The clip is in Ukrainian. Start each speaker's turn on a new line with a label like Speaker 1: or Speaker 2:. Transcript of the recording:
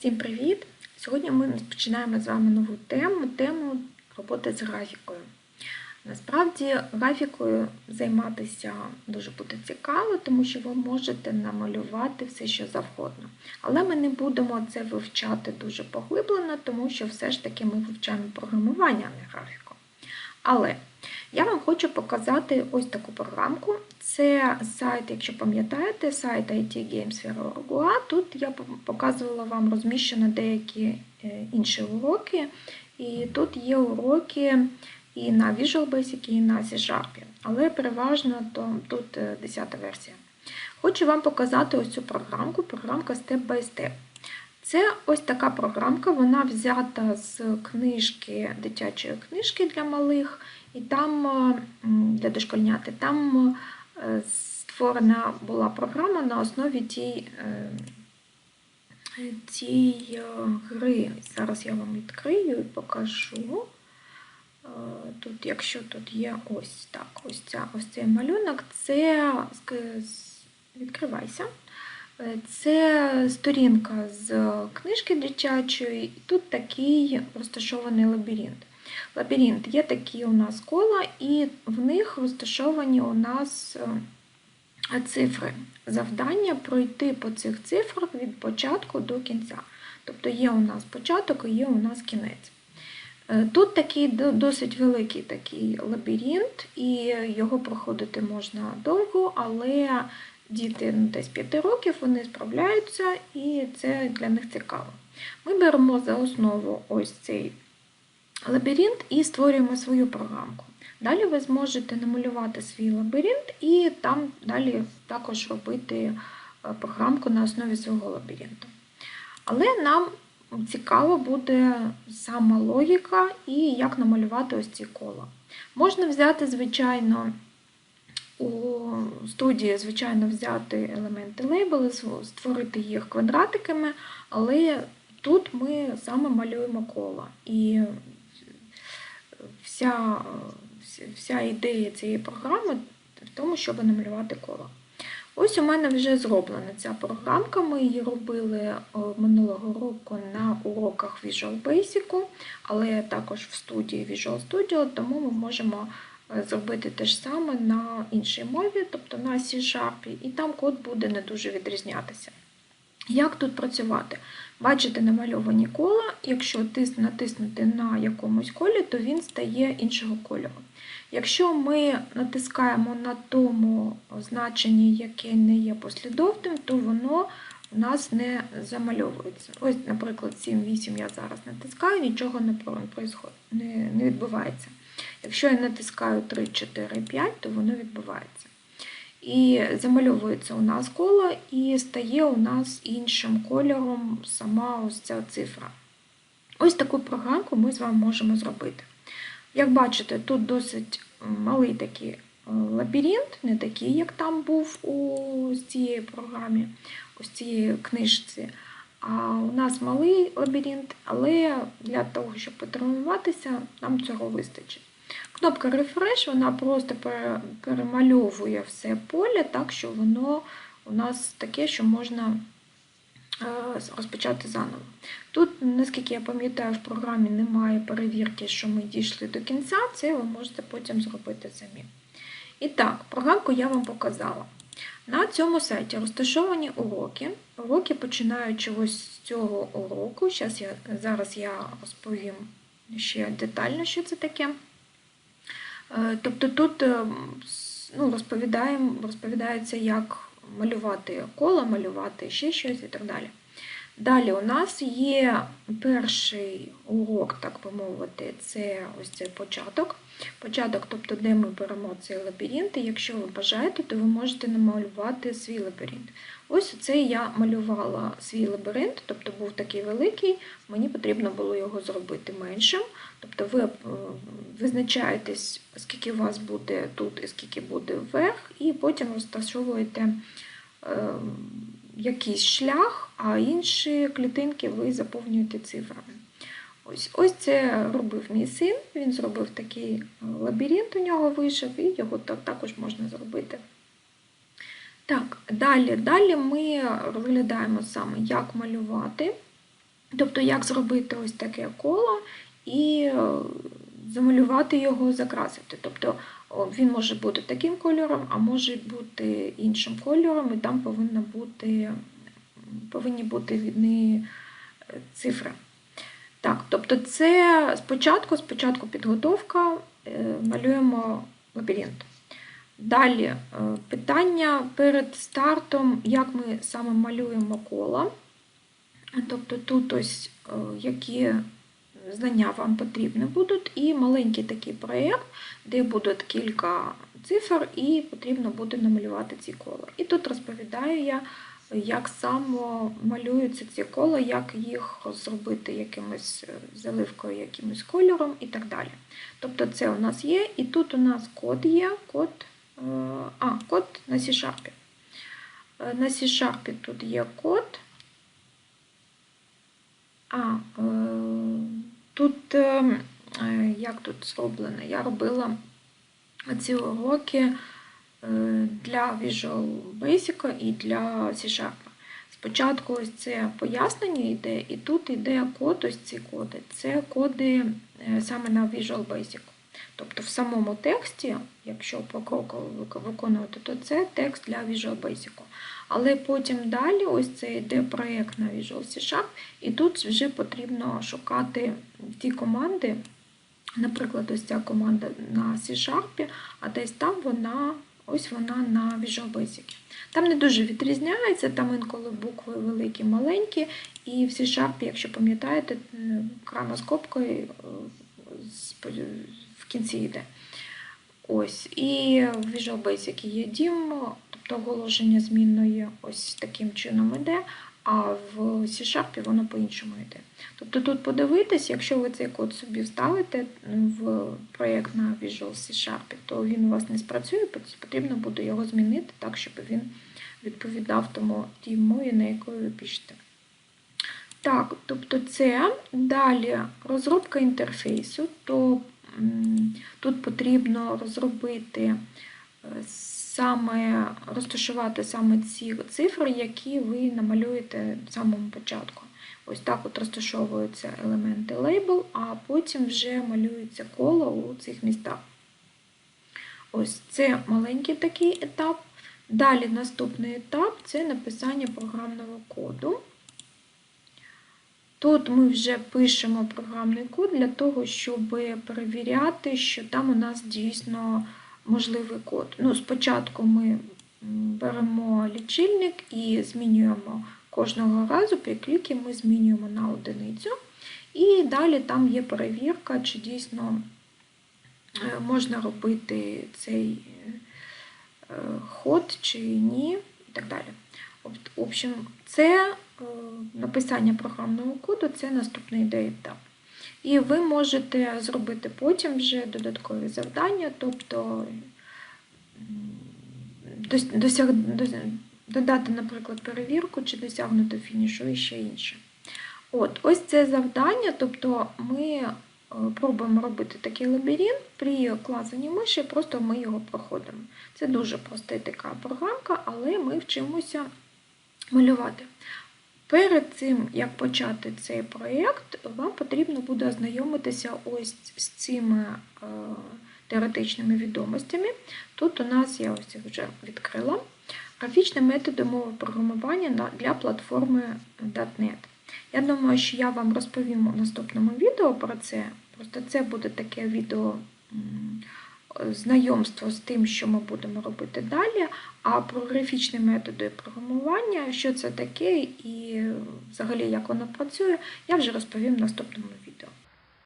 Speaker 1: Всім привіт! Сьогодні ми починаємо з вами нову тему тему роботи з графікою. Насправді, графікою займатися дуже буде цікаво, тому що ви можете намалювати все, що завгодно. Але ми не будемо це вивчати дуже поглиблено, тому що все ж таки ми вивчаємо програмування, а не графіку. Але я вам хочу показати ось таку програмку. Це сайт, якщо пам'ятаєте, сайт IT Games Uruguay. Тут я показувала вам розміщено деякі е, інші уроки. І тут є уроки і на Visual Basic, і на C-Sharp. Але переважно то тут 10 е, версія. Хочу вам показати ось цю програмку, програмка Step by Step. Це ось така програмка, вона взята з книжки, дитячої книжки для малих, і там для дошкольняти. Там е, створена була програма на основі тій е, гри. Зараз я вам відкрию і покажу. Е, тут, якщо тут є ось так, ось ця, ось цей малюнок, це відкривайся. Це сторінка з книжки дитячої, і тут такий розташований лабіринт. Лабіринт є такі у нас кола, і в них розташовані у нас е, цифри. Завдання пройти по цих цифрах від початку до кінця. Тобто є у нас початок і є у нас кінець. Е, тут такий досить великий такий лабіринт, і його проходити можна довго, але діти ну, десь 5 років вони справляються, і це для них цікаво. Ми беремо за основу ось цей лабіринт і створюємо свою програмку. Далі ви зможете намалювати свій лабіринт і там далі також робити е, програмку на основі свого лабіринту. Але нам цікаво буде сама логіка і як намалювати ось ці кола. Можна взяти, звичайно, у студії, звичайно, взяти елементи лейбли, створити їх квадратиками, але тут ми саме малюємо кола. І вся вся ідея цієї програми в тому, щоб намалювати коло. Ось у мене вже зроблена ця програмка. Ми її робили минулого року на уроках Visual Basic, але також в студії Visual Studio, тому ми можемо е, зробити те ж саме на іншій мові, тобто на C-Sharp, і там код буде не дуже відрізнятися. Як тут працювати? Бачите намальовані кола, якщо натиснути на якомусь колі, то він стає іншого кольору. Якщо ми натискаємо на тому значенні, яке не є послідовним, то воно у нас не замальовується. Ось, наприклад, 7-8 я зараз натискаю, нічого не відбувається. Якщо я натискаю 3, 4, 5, то воно відбувається. І замальовується у нас коло, і стає у нас іншим кольором сама ось ця цифра. Ось таку програмку ми з вами можемо зробити. Як бачите, тут досить малий такий е, лабіринт, не такий, як там був у цій програмі, у цій книжці. А у нас малий лабіринт, але для того, щоб потренуватися, нам цього вистачить. Кнопка Refresh вона просто перемальовує все поле, так що воно у нас таке, що можна е, розпочати заново. Тут, наскільки я пам'ятаю, в програмі немає перевірки, що ми дійшли до кінця, це ви можете потім зробити самі. І так, програмку я вам показала. На цьому сайті розташовані уроки. Уроки починаючи ось з цього уроку. Зараз я, Зараз я розповім ще детально, що це таке. Е, тобто тут ну, розповідаємо, розповідається, як малювати коло, малювати ще щось і так далі. Далі у нас є перший урок, так би мовити, це ось цей початок. Початок, тобто, де ми беремо цей лабіринт, і якщо ви бажаєте, то ви можете намалювати свій лабіринт. Ось це я малювала свій лабіринт, тобто був такий великий, мені потрібно було його зробити меншим. Тобто ви е, визначаєтесь, скільки у вас буде тут і скільки буде вверх, і потім розташовуєте е, якийсь шлях, а інші клітинки ви заповнюєте цифрами. Ось ось це робив мій син, він зробив такий е, лабіринт, у нього вийшов, і його також можна зробити. Так, далі далі ми розглядаємо саме, як малювати. Тобто, як зробити ось таке коло і е, замалювати його, закрасити. Тобто він може бути таким кольором, а може бути іншим кольором, і там повинна бути, повинні бути відні е, цифри. Так, тобто це спочатку, спочатку підготовка, е, малюємо лабіринт. Далі е, питання перед стартом, як ми саме малюємо коло. Тобто тут ось які знання вам потрібні будуть, і маленький такий проєкт, де будуть кілька цифр, і потрібно буде намалювати ці кола. І тут розповідаю я, як саме малюються ці кола, як їх зробити якимось е, заливкою, якимось кольором і так далі. Тобто це у нас є, і тут у нас код є, код, е, а, код на C-Sharp. Е, На C-Sharp тут є код. А, тут е, е, як тут зроблено? Я робила ці уроки е, для Visual Basic і для C-Sharp. Спочатку ось це пояснення йде, і тут йде код, ось ці коди. Це коди саме на Visual Basic. Тобто в самому тексті, якщо покроково виконувати, то це текст для Visual Basic. Але потім далі ось це йде проєкт на Visual C Sharp, і тут вже потрібно шукати ті команди, наприклад, ось ця команда на C-Sharp, а десь там вона, ось вона на Visual Basic. Там не дуже відрізняється, там інколи букви великі, маленькі, і в C-Sharp, якщо пам'ятаєте, крана з копкою кінці йде. Ось, І в Visual Basic є DIM, тобто оголошення змінної ось таким чином йде, а в C-Sharp воно по-іншому йде. Тобто тут подивитись, якщо ви цей код собі вставите в проєкт на Visual C-Sharp, то він у вас не спрацює, потрібно буде його змінити так, щоб він відповідав тому тій мові, на якої ви пишете. Так, тобто це далі розробка інтерфейсу, то Тут потрібно розробити е, саме, розташувати саме ці цифри, які ви намалюєте в самому початку. Ось так от розташовуються елементи лейбл, а потім вже малюється коло у цих містах. Ось це маленький такий етап. Далі наступний етап це написання програмного коду. Тут ми вже пишемо програмний код для того, щоб перевіряти, що там у нас дійсно можливий код. Ну, Спочатку ми беремо лічильник і змінюємо кожного разу при кліки ми змінюємо на одиницю. І далі там є перевірка, чи дійсно е, можна робити цей е, ход, чи ні, і так далі. В общем, це е, написання програмного коду це наступний етап. І ви можете зробити потім вже додаткові завдання, тобто досяг, додати, наприклад, перевірку чи досягнути фінішу і ще інше. От, Ось це завдання, тобто ми е, пробуємо робити такий лабіринт при клацанні миші, просто ми його проходимо. Це дуже проста така програмка, але ми вчимося малювати. Перед цим, як почати цей проєкт, вам потрібно буде ознайомитися ось з цими е, теоретичними відомостями. Тут у нас, я ось їх вже відкрила, графічні методи мови програмування для платформи .NET. Я думаю, що я вам розповім у наступному відео про це. Просто це буде таке відео знайомство з тим, що ми будемо робити далі, а про графічні методи програмування, що це таке і взагалі як воно працює, я вже розповім в наступному відео.